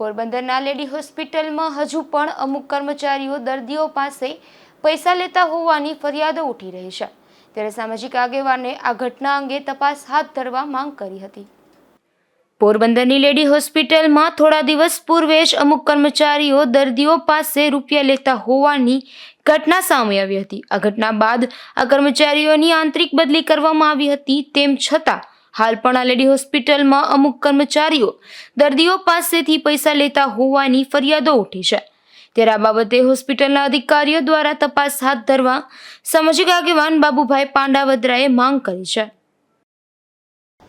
પોરબંદરના લેડી હોસ્પિટલમાં હજુ પણ અમુક કર્મચારીઓ દર્દીઓ પાસે પૈસા લેતા હોવાની ફરિયાદો ઉઠી રહી છે. ત્યારે સામાજિક આગેવાને આ ઘટના અંગે તપાસ હાથ ધરવા માંગ કરી હતી. પોરબંદરની લેડી હોસ્પિટલમાં થોડા દિવસ પૂર્વે જ અમુક કર્મચારીઓ દર્દીઓ પાસે રૂપિયા લેતા હોવાની ઘટના સામે આવી હતી. આ ઘટના બાદ આ કર્મચારીઓની આંતરિક બદલી કરવામાં આવી હતી તેમ છતાં હાલ પણ આ લેડી હોસ્પિટલમાં અમુક કર્મચારીઓ દર્દીઓ પાસેથી પૈસા લેતા હોવાની ફરિયાદો ઉઠી છે. ત્યારે આ બાબતે હોસ્પિટલના અધિકારીઓ દ્વારા તપાસ હાથ ધરવા સામાજિક આગેવાન બાબુભાઈ પાંડાવદરાએ માંગ કરી છે.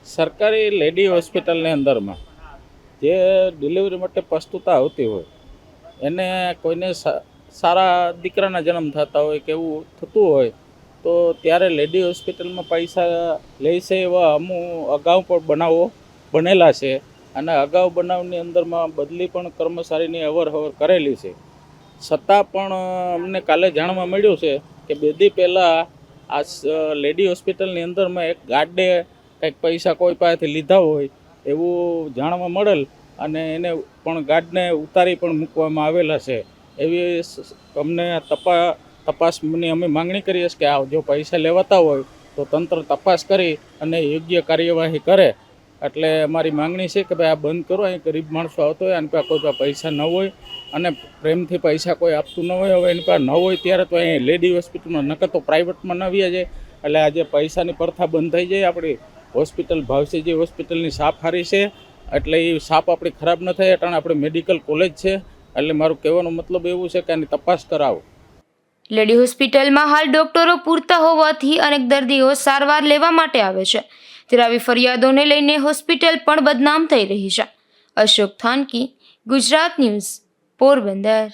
સરકારી લેડી હોસ્પિટલની અંદરમાં જે ડિલિવરી માટે પ્રસ્તુતા આવતી હોય, એને કોઈને સારા દીકરાના જન્મ થતા હોય કે એવું થતું હોય તો ત્યારે લેડી હોસ્પિટલમાં પૈસા લે છે એવા અમુક અગાઉ પણ બનાવો બનેલા છે. અને અગાઉ બનાવની અંદરમાં બદલી પણ કર્મચારીની અવરહવર કરેલી છે. છતાં પણ અમને કાલે જાણવા મળ્યું છે કે બે દી પહેલાં આ લેડી હોસ્પિટલની અંદરમાં એક ગાર્ડે કંઈક પૈસા કોઈ પાસેથી લીધા હોય એવું જાણવા મળેલ અને એને પણ ગાર્ડને ઉતારી પણ મૂકવામાં આવેલા છે. એવી અમને તપા તપાસની અમે માંગણી કરીએ છીએ કે આ જો પૈસા લેવાતા હોય તો તંત્ર તપાસ કરી અને યોગ્ય કાર્યવાહી કરે. એટલે અમારી માંગણી છે કે ભાઈ આ બંધ કરો, અહીં ગરીબ માણસો આવતો હોય એની પાસે કોઈ પાસે પૈસા ન હોય અને પ્રેમથી પૈસા કોઈ આપતું ન હોય, હવે એની પાસે ન હોય ત્યારે તો અહીં લેડી હોસ્પિટલમાં નકર તો પ્રાઇવેટમાં ન જાય. એટલે આજે પૈસાની પ્રથા બંધ થઈ જાય, આપણી હોસ્પિટલ ભાવસીજી હોસ્પિટલની સાફ હારી છે, એટલે એ સાપ આપણી ખરાબ ન થાય એટલે આપણે મેડિકલ કોલેજ છે. એટલે મારું કહેવાનો મતલબ એવું છે કે આની તપાસ કરાવો. લેડી હોસ્પિટલમાં હાલ ડોક્ટરો પૂરતા હોવાથી અનેક દર્દીઓ સારવાર લેવા માટે આવે છે. ત્યારે આવી ફરિયાદોને લઈને હોસ્પિટલ પણ બદનામ થઈ રહી છે. અશોક થાનકી, ગુજરાત ન્યૂઝ, પોરબંદર.